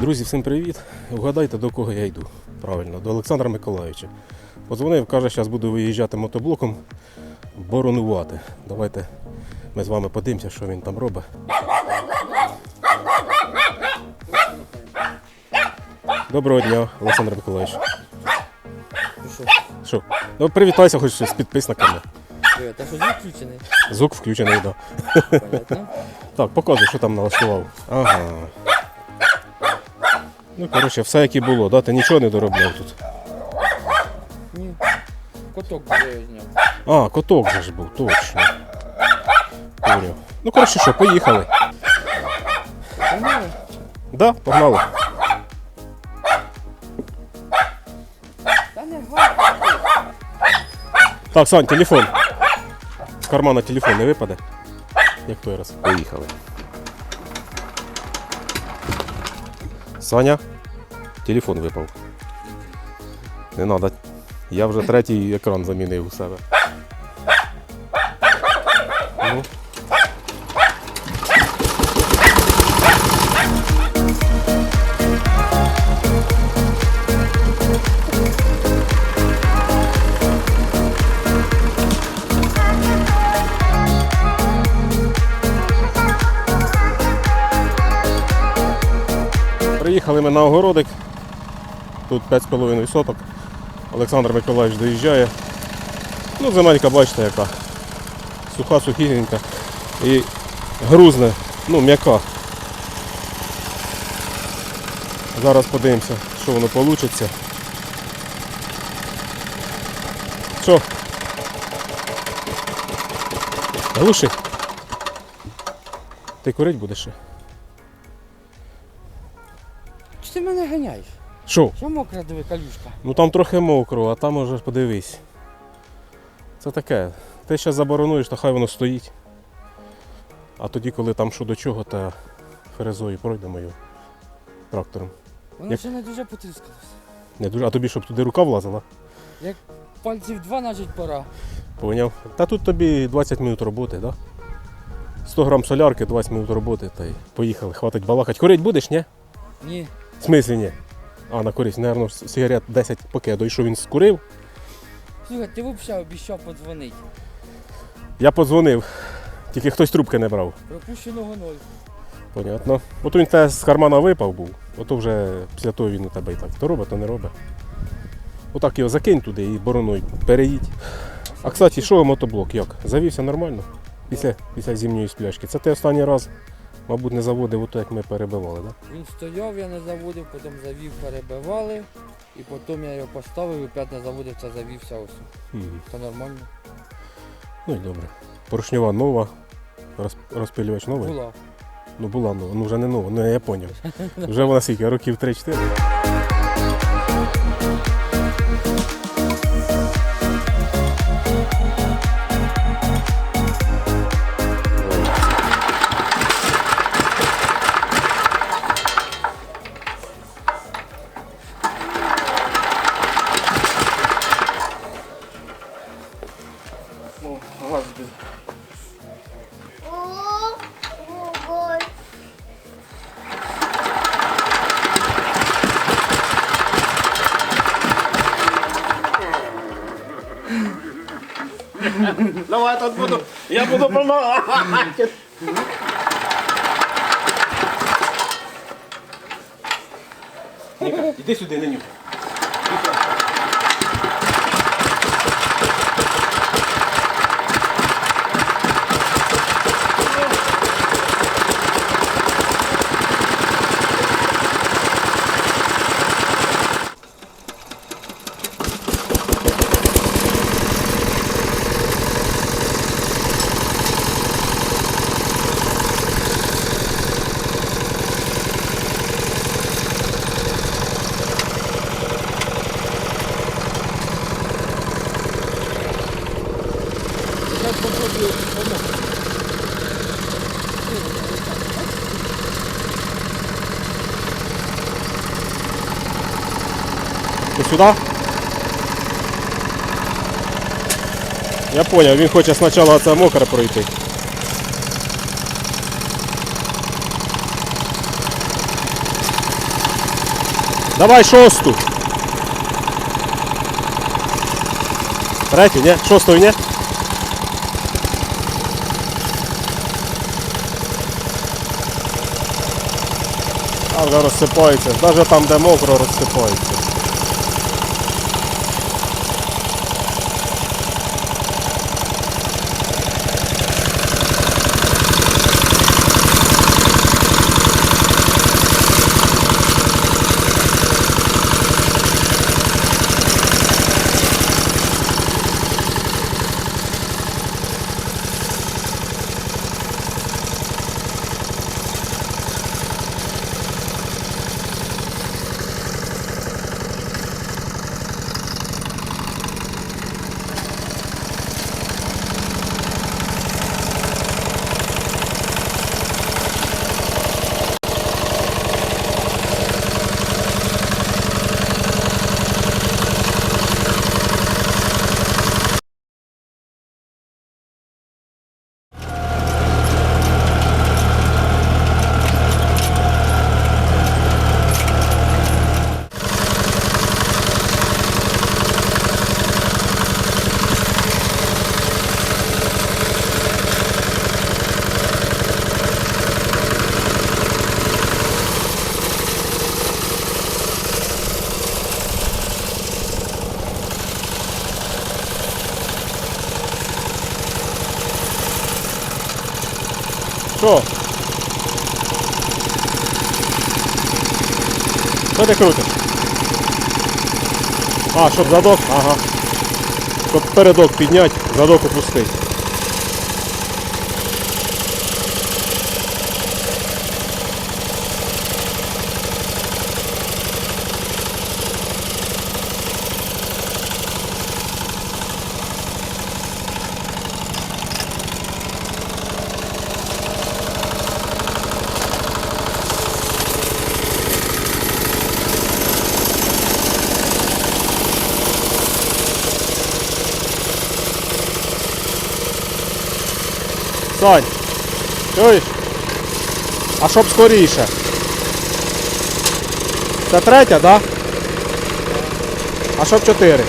Друзі, всім привіт. Вгадайте, до кого я йду. Правильно, до Олександра Миколаївича. Позвонив, каже, зараз буду виїжджати мотоблоком боронувати. Давайте ми з вами подивимося, що він там робить. Доброго дня, Олександр Миколаївич. Що? Ну, привітайся хоч з підписниками. Привет, а що звук включений? Звук включений, так. Да. Понятно. Так, показуй, що там налаштував. Ага. Ну, коротше, все як і було, да? Ти нічого не доробляв тут. Ні. Коток вже зняв. А, коток же ж був, точно. Поняв. Ну, коротше, що, поїхали. Погнали? Да, погнали. Та не. Так, Сань, телефон. З кармана телефон не випаде. Як той раз. Поїхали. Саня, телефон випав. Не треба. Я вже третій екран замінив у себе. Приїхали ми на огородик. Тут 5,5 соток. Олександр Миколаївич доїжджає. Ну, земелька, бачите, яка. Суха, сухігенька. І грузне, ну, м'яка. Зараз подивимося, що воно вийде. Що? Глуши. Ти курить будеш ще? Що? Що мокра диви калюшка? Ну там трохи мокро, а там уже подивись. Це таке. Ти ще заборонуєш, то хай воно стоїть. А тоді, коли там що до чого, та ферезою пройдемо його трактором. Воно Як- ще не дуже потріскалося. Не дуже. А тобі щоб туди рука влазила? Як Пальців два нажить пора. Поняв? Та тут тобі 20 минут роботи, так? Да? 100 грам солярки, 20 минут роботи, та й поїхали. Хватить балакать. Курить будеш, ні? Ні. В смислі ні? А, на користь, наверно, сигарет 10 пакетів. І що він скурив? Слухай, ти взагалі обіцяв подзвонити. Я подзвонив. Тільки хтось трубки не брав. Пропущеного ноль. Понятно. От він те з кармана випав був, ото вже після того він у тебе і так. То робить, то не робить. Отак його закинь туди і бороною переїдь. А кстати, що мотоблок? Як? Завівся нормально? Після, після зимньої спляшки. Це ти останній раз, мабуть, не заводив ото, як ми перебивали, так? Він стояв, я не заводив, потім завів, перебивали. І потім я його поставив і опять не заводив, це завівся ось. Мгм. Це нормально. Ну і добре. Поршнева нова, роз, розпилювач новий. Була. Ну була нова, ну вже не нова, ну я поняв. Вже вона скільки, років 3-4. Допомагати. Ніка, іди сюди, не нюхай. Ти сюди? Я понял, він хоче спочатку це мокре пройти. Давай шосту. Третю, ні? Шосту, ні? А вже розсипається. Навіть там, де мокро, розсипається. Ти крутиш? А, щоб задок? Ага. Щоб передок підняти, задок опустити. Сань, чуєш? А щоб скоріше. Це третя, так? Да? А щоб чотири.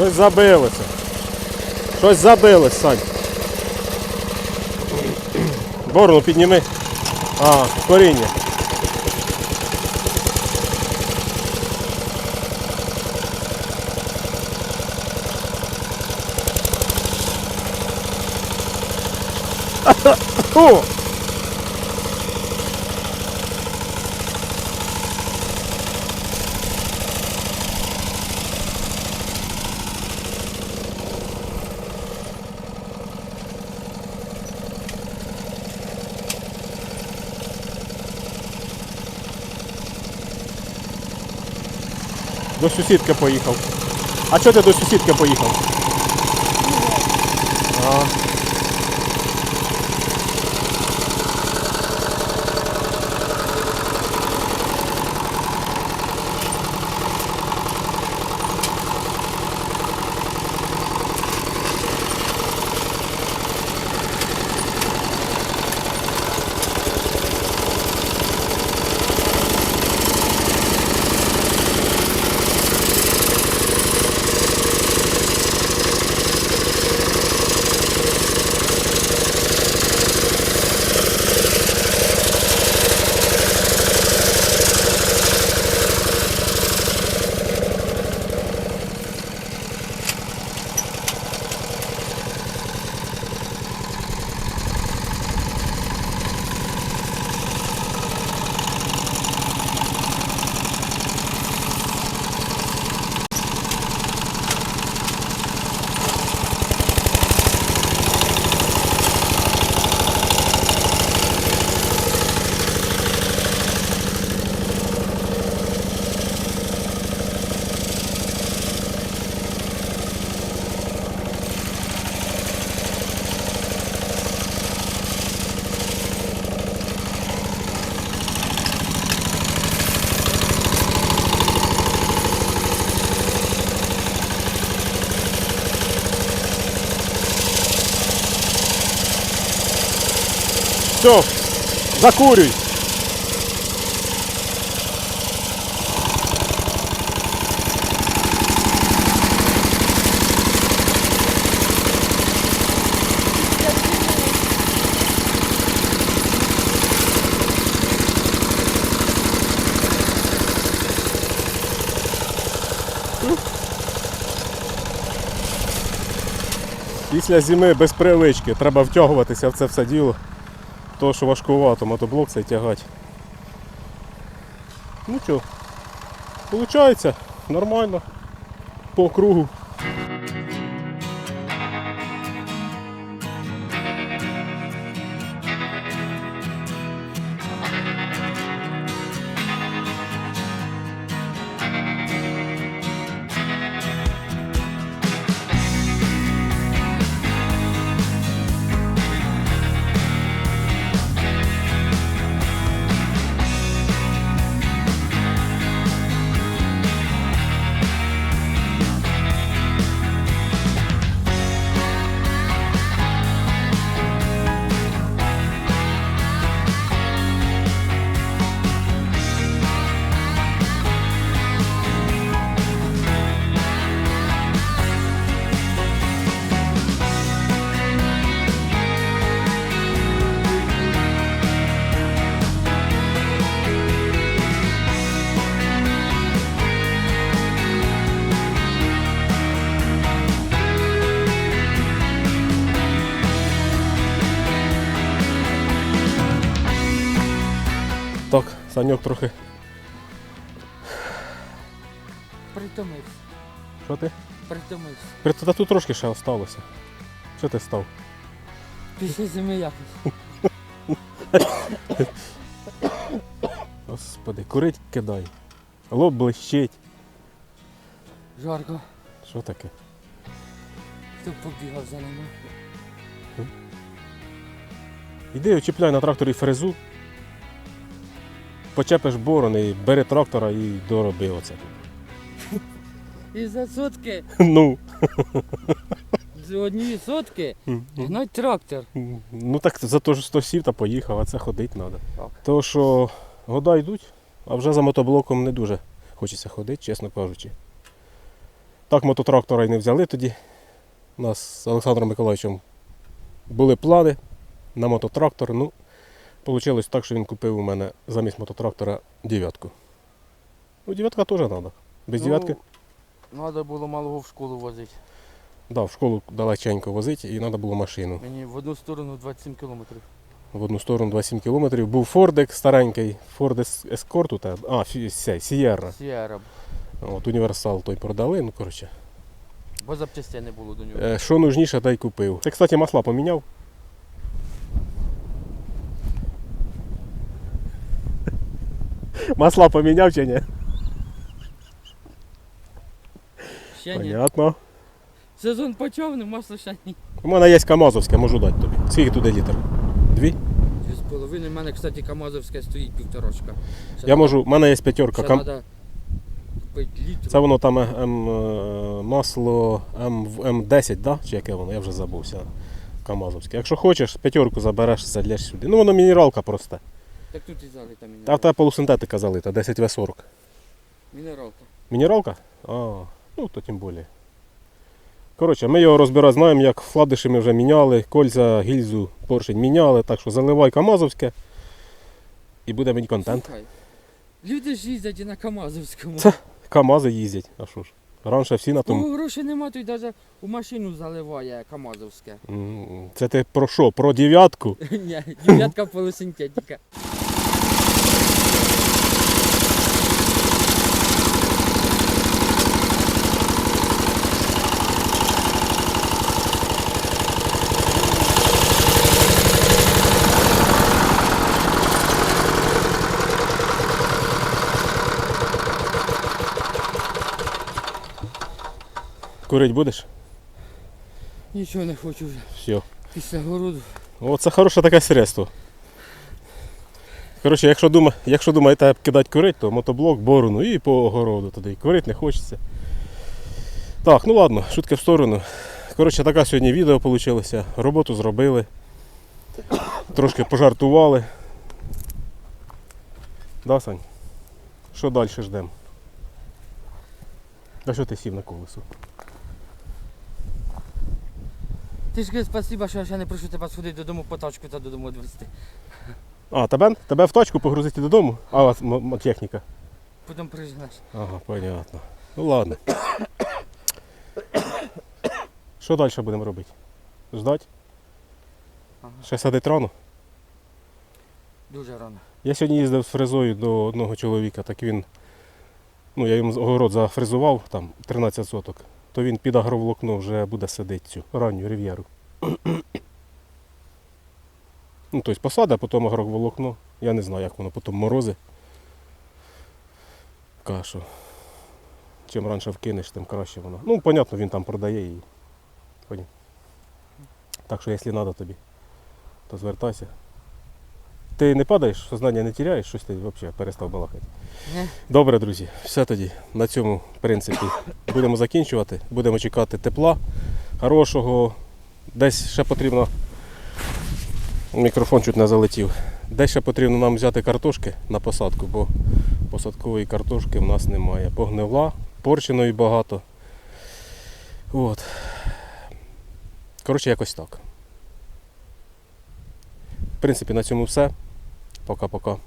Щось забилося. Щось забилось, Сань. Борну підніми. А, коріння. О! До сусідки поїхав. А чого ти до сусідки поїхав? Все, закурюй. Після зими без привички треба втягуватися в це все діло. То, що важкувато, мотоблок цей тягати. Ну що, виходить, нормально. По кругу. Саньок трохи. Притомився, Що ти? притомився. При- Та тут трошки ще осталося. Що ти став? Після зими якось. Господи, курить кидай. Лоб блищить. Жарко. Що таке? Хто побігав за ними? Іди очіпляй на тракторі фрезу. Почепиш борони, і бери трактора і дороби оце. І за сотки, Ну. з однієї сотки, гнать трактор. Ну так за те, що 100 сів та поїхав, а це ходити треба. Так. То що года йдуть, а вже за мотоблоком не дуже хочеться ходити, чесно кажучи. Так мототрактора й не взяли тоді. У нас з Олександром Миколаївичем були плани на мототрактор. Ну, вийшло так, що він купив у мене замість мототрактора дев'ятку. Ну, дев'ятка теж треба. Без дев'ятки, Треба було малого в школу возити. да, в школу далеченько возити і треба було машину. Мені в одну сторону 27 кілометрів. в одну сторону 27 кілометрів. Був Фордик старенький, Ford Ес- Escort, у а, Сієрра. Сієра. От універсал той продали, ну коротше. Бо запчастей не було до нього. Е, Що нужніше, та й купив. Ти, кстати, масла поміняв. Масла поміняв чи ні? Ще ні. Понятно. Сезон почав, не масло ще ні. У мене є Камазовське, можу дати тобі. Скільки туди літр? Дві? Дві з половиною. У мене, кстати, Камазовське стоїть півторашка. Ще Я можу, у мене є п'ятерка. Ще Кам... треба купити літру. Це воно там е, М, е, масло М, М10, да? чи яке воно, я вже забувся. Камазовське. Якщо хочеш, п'ятерку забереш, залєш сюди. Ну воно мінералка просто. Так тут і залита Та в мінералка. тебе полусинтетика залита, 10В40. Мінералка. Мінералка? А, ну то тим більше. Коротше, ми його розбирати знаємо, як вкладиші ми вже міняли, кольця, гільзу, поршень міняли, так що заливай Камазовське і буде мені контент. Слухай, Люди ж їздять і на Камазовському. Це- Камази їздять, а що ж. Раніше всі на тому. Кого грошей нема, то й навіть у машину заливає Камазовське. М, Це ти про що? Про дев'ятку? Ні, дев'ятка полусинтетика. Курить будеш? Нічого не хочу вже. Все. Після городу. О, це хороше таке средство. Коротше, якщо, дума, якщо думаєте кидати курить, то мотоблок, борону і по огороду туди. Курить не хочеться. Так, ну ладно, шутки в сторону. Коротше, така сьогодні відео вийшло. Роботу зробили. Трошки пожартували. Да, Сань? Що далі ждемо? А що ти сів на колесо? Ти ж кажи спасибо, що я ще не прошу тебе сходити додому по тачку та додому відвезти. А, тебе, тебе в тачку погрузити додому? А, у вас м- м- техніка. Потім прижнеш. Ага, понятно. Ну ладно. Що далі будемо робити? Ждать? Ага. Ще садить рано? Дуже рано. Я сьогодні їздив з фрезою до одного чоловіка, так він. Ну, я йому огород зафрезував, там 13 соток, то він під агроволокно вже буде садити цю ранню рів'єру. ну, тобто посада, потім агроволокно. Я не знаю, як воно, потім морози. Кашу. Чим раніше вкинеш, тим краще воно. Ну, понятно, він там продає її. Так що, якщо треба тобі, то звертайся. Ти не падаєш, сознання не теряєш, щось ти взагалі перестав балакати. Добре, друзі, все тоді. На цьому, принципі, будемо закінчувати. Будемо чекати тепла хорошого. Десь ще потрібно. Мікрофон чуть не залетів. Десь ще потрібно нам взяти картошки на посадку, бо посадкової картошки в нас немає. Погнила, порченої багато. От. Коротше, якось так. В принципі, на цьому все. Пока-пока.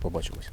Побачимось.